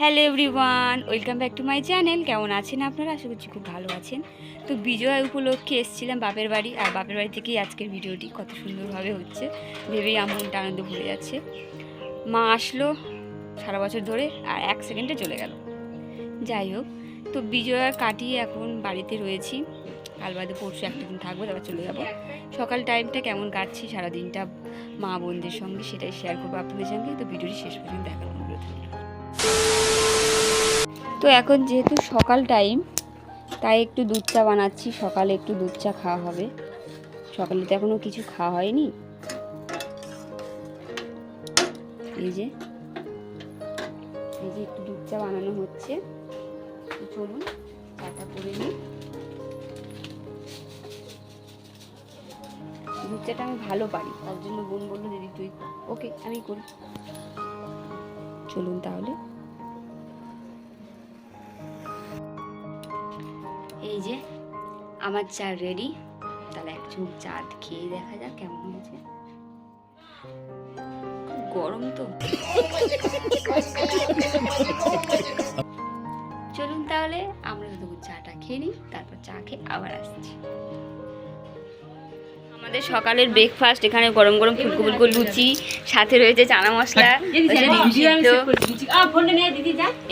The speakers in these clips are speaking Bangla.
Hello everyone welcome back to my channel কেমন আছেন আপনারা? আশা করছি খুব ভালো আছেন। তো বিজয় উপলক্ষে এসেছিলাম বাপের বাড়ি, আর বাপের বাড়ি থেকেই আজকের ভিডিওটি কত সুন্দরভাবে হচ্ছে। ভেবেই আমনটা আনন্দ ভরে যাচ্ছে। মা আসলো সারা বছর ধরে, আর এক সেকেন্ডে চলে গেল। যাই হোক, তো বিজয় কাটিয়ে এখন বাড়িতে রয়েছি। কাল বাদে পরশু একটা দিন থাকব, তারপর চলে যাব। সকাল টাইমটা কেমন কাটছি, সারাদিনটা মা বোনদের সঙ্গে সেটাই শেয়ার করব আপনাদের সঙ্গে। তো ভিডিওটি শেষ পর্যন্ত রইল তো এখন যেহেতু সকাল টাইম তাই একটু দুধ চা বানাচ্ছি। সকালে একটু দুধ চা খাওয়া হবে। সকালে তো এখনও কিছু খাওয়া হয়নি। এই যে এই যে একটু দুধ চা বানানো হচ্ছে। চলুন, চাটা করে নিই। দুধ চাটা আমি ভালো পারি, তার জন্য বোন বলল, দিদি, তুই ওকে, আমি করি। চলুন তাহলে। এই যে, আমার চা রেডি তাহলে এক চা খেয়ে দেখা যাক কেমন হয়েছে। গরম তো। চলুন তাহলে, আমরা তো চাটা খেয়ে নিই, তারপর চা খেয়ে আবার আসছি। আমাদের সকালের ব্রেকফাস্ট এখানে গরম গরম ফুলকো ফুলকো লুচি সাথে রয়েছে চানা মশলা।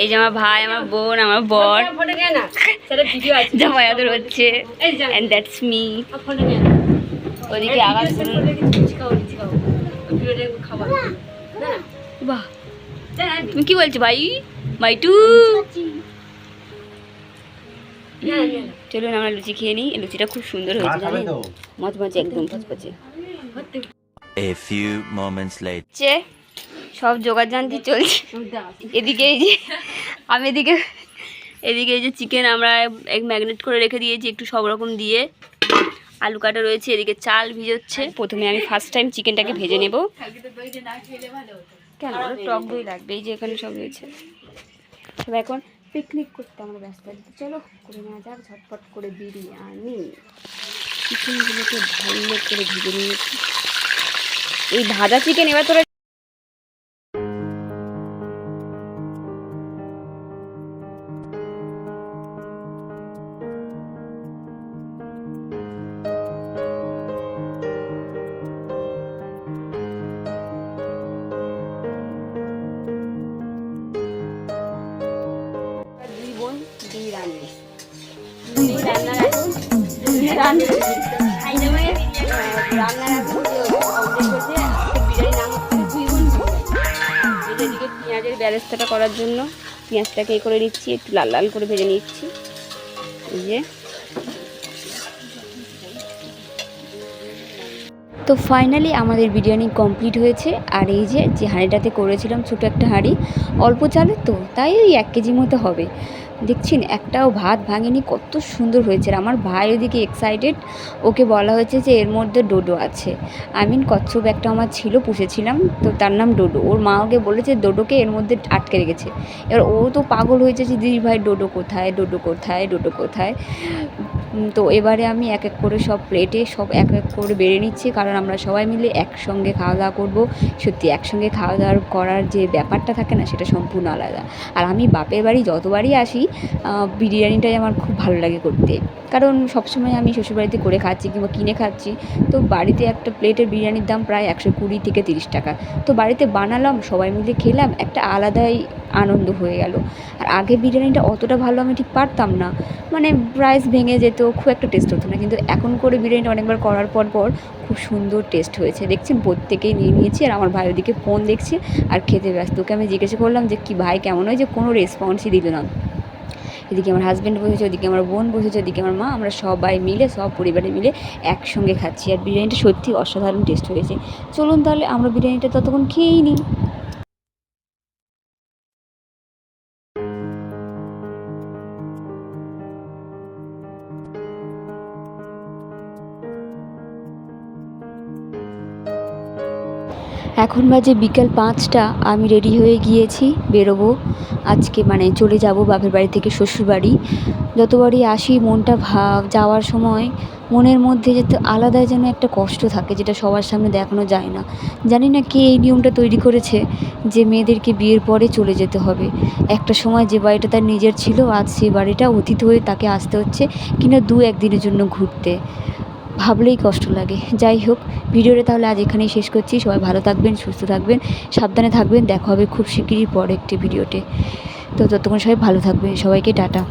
এই যে আমার ভাই আমার বোন আমার বর। জামায়াতের হচ্ছে। অ্যান্ড দ্যাটস মি ওদিকে বাহ। তুমি কি বলছো ভাই? মাইটু চলুন আমরা লুচি খেয়ে নিই। লুচিটা খুব সুন্দর হয়েছে জানেন? মচমচে একদম ফচফচে A few moments later. হচ্ছে সব জোগাড় জানতি চলছে। এদিকে এই যে আমি এদিকে এদিকে এই যে চিকেন আমরা এক ম্যাগনেট করে রেখে দিয়েছি একটু সব রকম দিয়ে। আলু কাটা রয়েছে এদিকে চাল ভিজোচ্ছে। প্রথমে আমি ফার্স্ট টাইম চিকেনটাকে ভেজে নেব। কেন? টক দই লাগবে এই যে এখানে সব রয়েছে। তবে এখন পিকনিক করতে আমরা ব্যস্ত আছি। চলো, করে নেওয়া যাক, ঝটপট করে বিরিয়ানি। চিকেনগুলোকে ভালো করে ভেজে নিয়েছি। এই ভাজা চিকেন এবার তোরা পেঁয়াজের ব্যবস্থাটা করার জন্য পেঁয়াজটাকে এ করে নিচ্ছি, একটু লাল লাল করে ভেজে নিচ্ছি। এই যে। তো ফাইনালি আমাদের বিরিয়ানি কমপ্লিট হয়েছে। আর এই যে যে হাঁড়িটাতে করেছিলাম ছোটো একটা হাঁড়ি, অল্প চালের তো, তাই ওই এক কেজি মতো হবে। দেখছেন, একটাও ভাত ভাঙেনি, কত সুন্দর হয়েছে। আর আমার ভাই ওদিকে এক্সাইটেড ওকে বলা হয়েছে যে এর মধ্যে ডোডো আছে। আই মিন কচ্ছপ একটা আমার ছিল, পুষেছিলাম, তো তার নাম ডোডো। ওর মা ওকে বলেছে ডোডোকে এর মধ্যে আটকে রেখেছে। এবার ও তো পাগল হয়েছে যে, দিদি ভাই, ডোডো কোথায় ডোডো কোথায় ডোডো কোথায়? তো এবারে আমি এক এক করে সব প্লেটে সব এক এক করে বেড়ে নিচ্ছি, কারণ আমরা সবাই মিলে একসঙ্গে খাওয়া দাওয়া করব। সত্যি, একসঙ্গে খাওয়া দাওয়া করার যে ব্যাপারটা থাকে না, সেটা সম্পূর্ণ আলাদা। আর আমি বাপের বাড়ি যতবারই আসি আহ, বিরিয়ানিটাই আমার খুব ভালো লাগে করতে। কারণ সবসময় আমি শ্বশুরবাড়িতে করে খাচ্ছি কিংবা কিনে খাচ্ছি তো বাড়িতে একটা প্লেটের বিরিয়ানির দাম প্রায় একশো কুড়ি থেকে তিরিশ টাকা। তো বাড়িতে বানালাম সবাই মিলে খেলাম একটা আলাদাই আনন্দ হয়ে গেল। আর আগে বিরিয়ানিটা অতটা ভালো আমি ঠিক পারতাম না। মানে রাইস ভেঙে যেত খুব একটা টেস্ট হতো না। কিন্তু এখন করে বিরিয়ানিটা অনেকবার করার পর পর খুব সুন্দর টেস্ট হয়েছে। দেখছেন প্রত্যেকেই নিয়ে নিয়েছি আর আমার ভাই ওদিকে ফোন দেখছে আর খেতে ব্যস্ত। ওকে আমি জিজ্ঞাসা করলাম যে কি ভাই কেমন হয় যে কোনো রেসপন্সই দিল না। এদিকে আমার হাজব্যান্ড বসেছে, ওদিকে আমার বোন বসেছে, ওদিকে আমার মা, আমরা সবাই মিলে, সব পরিবারে মিলে একসঙ্গে খাচ্ছি। আর বিরিয়ানিটা সত্যি অসাধারণ টেস্ট হয়েছে। চলুন তাহলে আমরা বিরিয়ানিটা ততক্ষণ খেয়েই নিই। এখন বাজে বিকেল পাঁচটা, আমি রেডি হয়ে গিয়েছি, বেরোবো। আজকে মানে চলে যাব বাপের বাড়ি থেকে শ্বশুরবাড়ি। যতবারই আসি, মনটা ভাব, যাওয়ার সময় মনের মধ্যে যাতে আলাদাই যেন একটা কষ্ট থাকে, যেটা সবার সামনে দেখানো যায় না। জানি না কে এই নিয়মটা তৈরি করেছে যে মেয়েদেরকে বিয়ের পরে চলে যেতে হবে। একটা সময় যে বাড়িটা তার নিজের ছিল, আজ সেই বাড়িটা অতীত হয়ে তাকে আসতে হচ্ছে কিনা দু একদিনের জন্য ঘুরতে। ভাবলেই কষ্ট লাগে। যাই হোক, ভিডিওটা তাহলে আজ এখানেই শেষ করছি। সবাই ভালো থাকবেন, সুস্থ থাকবেন, সাবধানে থাকবেন। দেখা হবে খুব শিগগিরই পর একটি ভিডিওতে। তো ততক্ষণ সবাই ভালো থাকবেন। সবাইকে টাটা।